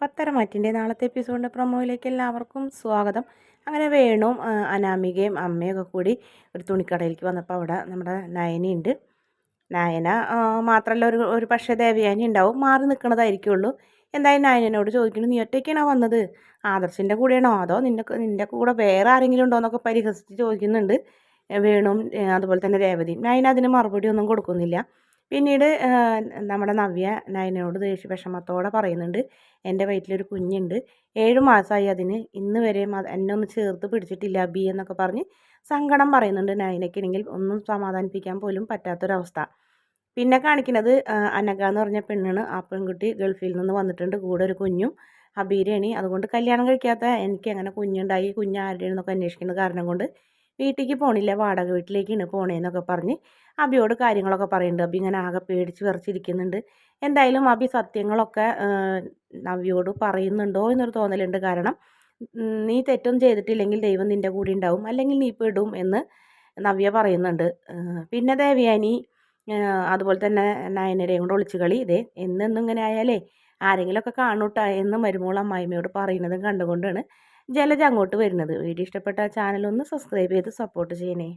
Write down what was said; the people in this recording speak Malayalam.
പത്തരമാറ്റിന്റെ നാളത്തെ എപ്പിസോഡിന്റെ പ്രൊമോയിലേക്ക് എല്ലാവർക്കും സ്വാഗതം. അങ്ങനെ വേണും അനാമികയും അമ്മയൊക്കെ കൂടി ഒരു തുണിക്കടയിലേക്ക് വന്നപ്പോൾ അവിടെ നമ്മുടെ നയനയുണ്ട്. നയന മാത്രമല്ല ഒരു ഒരു പക്ഷേ ദേവയാനി ഉണ്ടാവും. മാറി നിൽക്കണതായിരിക്കുള്ളൂ. എന്തായാലും നയനോട് ചോദിക്കുന്നു നീ ഒറ്റയ്ക്കാണോ വന്നത്? ആദർശിന്റെ കൂടെയാണോ? അതോ നിന്റെ നിന്റെ കൂടെ വേറെ ആരെങ്കിലും ഉണ്ടോ എന്നൊക്കെ പരിഹസിച്ച് ചോദിക്കുന്നുണ്ട്. വേണും അതുപോലെ തന്നെ രേവതിയും. നയന അതിന് മറുപടി ഒന്നും കൊടുക്കുന്നില്ല. പിന്നീട് നമ്മുടെ നവ്യ നയനയോട് ദേഷ്യ വിഷമത്തോടെ പറയുന്നുണ്ട് എന്റെ വയറ്റിലൊരു കുഞ്ഞുണ്ട്. ഏഴ് മാസമായി അതിന്. ഇന്ന് വരെ എന്നെ ഒന്ന് ചേർത്ത് പിടിച്ചിട്ടില്ല ബി എന്നൊക്കെ പറഞ്ഞ് സങ്കടം പറയുന്നുണ്ട് നയനയ്ക്കാണെങ്കിൽ ഒന്നും സമാധാനിപ്പിക്കാൻ പോലും പറ്റാത്തൊരവസ്ഥ. പിന്നെ കാണിക്കുന്നത് അനക എന്ന് പറഞ്ഞ പെണ്ണാണ്. ആ പെൺകുട്ടി ഗൾഫിൽ നിന്ന് വന്നിട്ടുണ്ട്. കൂടെ ഒരു കുഞ്ഞും അബീരണി അതുകൊണ്ട് കല്യാണം കഴിക്കാത്ത എനിക്ക് അങ്ങനെ കുഞ്ഞുണ്ടായി. കുഞ്ഞ് ആരുടെയാണെന്നൊക്കെ അന്വേഷിക്കുന്ന കാരണം കൊണ്ട് വീട്ടിലേക്ക് പോണില്ല. വാടക വീട്ടിലേക്കാണ് പോണേന്നൊക്കെ പറഞ്ഞ് അബിയോട് കാര്യങ്ങളൊക്കെ പറയുന്നുണ്ട് അബി ഇങ്ങനെ ആകെ പേടിച്ച് വിറച്ചിരിക്കുന്നുണ്ട്. എന്തായാലും അബി സത്യങ്ങളൊക്കെ നവ്യോട് പറയുന്നുണ്ടോ എന്നൊരു തോന്നലുണ്ട്. കാരണം നീ തെറ്റൊന്നും ചെയ്തിട്ടില്ലെങ്കിൽ ദൈവം നിന്റെ കൂടെ ഉണ്ടാവും അല്ലെങ്കിൽ നീ പെടും എന്ന് നവ്യ പറയുന്നുണ്ട്. പിന്നെ ദേവയാനി അതുപോലെ തന്നെ നയനരെയും കൂടെ ഒളിച്ചു കളി. ഇതേ എന്നെന്നും ആയാലേ ആരെങ്കിലുമൊക്കെ കാണൂട്ടാ എന്ന് മരുമോൾ അമ്മായിമ്മയോട് പറയുന്നതും കണ്ടുകൊണ്ടാണ് ജലജ അങ്ങോട്ട് വരുന്നത്. വീഡിയോ ഇഷ്ടപ്പെട്ട ചാനൽ ഒന്ന് സബ്സ്ക്രൈബ് ചെയ്ത് സപ്പോർട്ട് ചെയ്യണേ.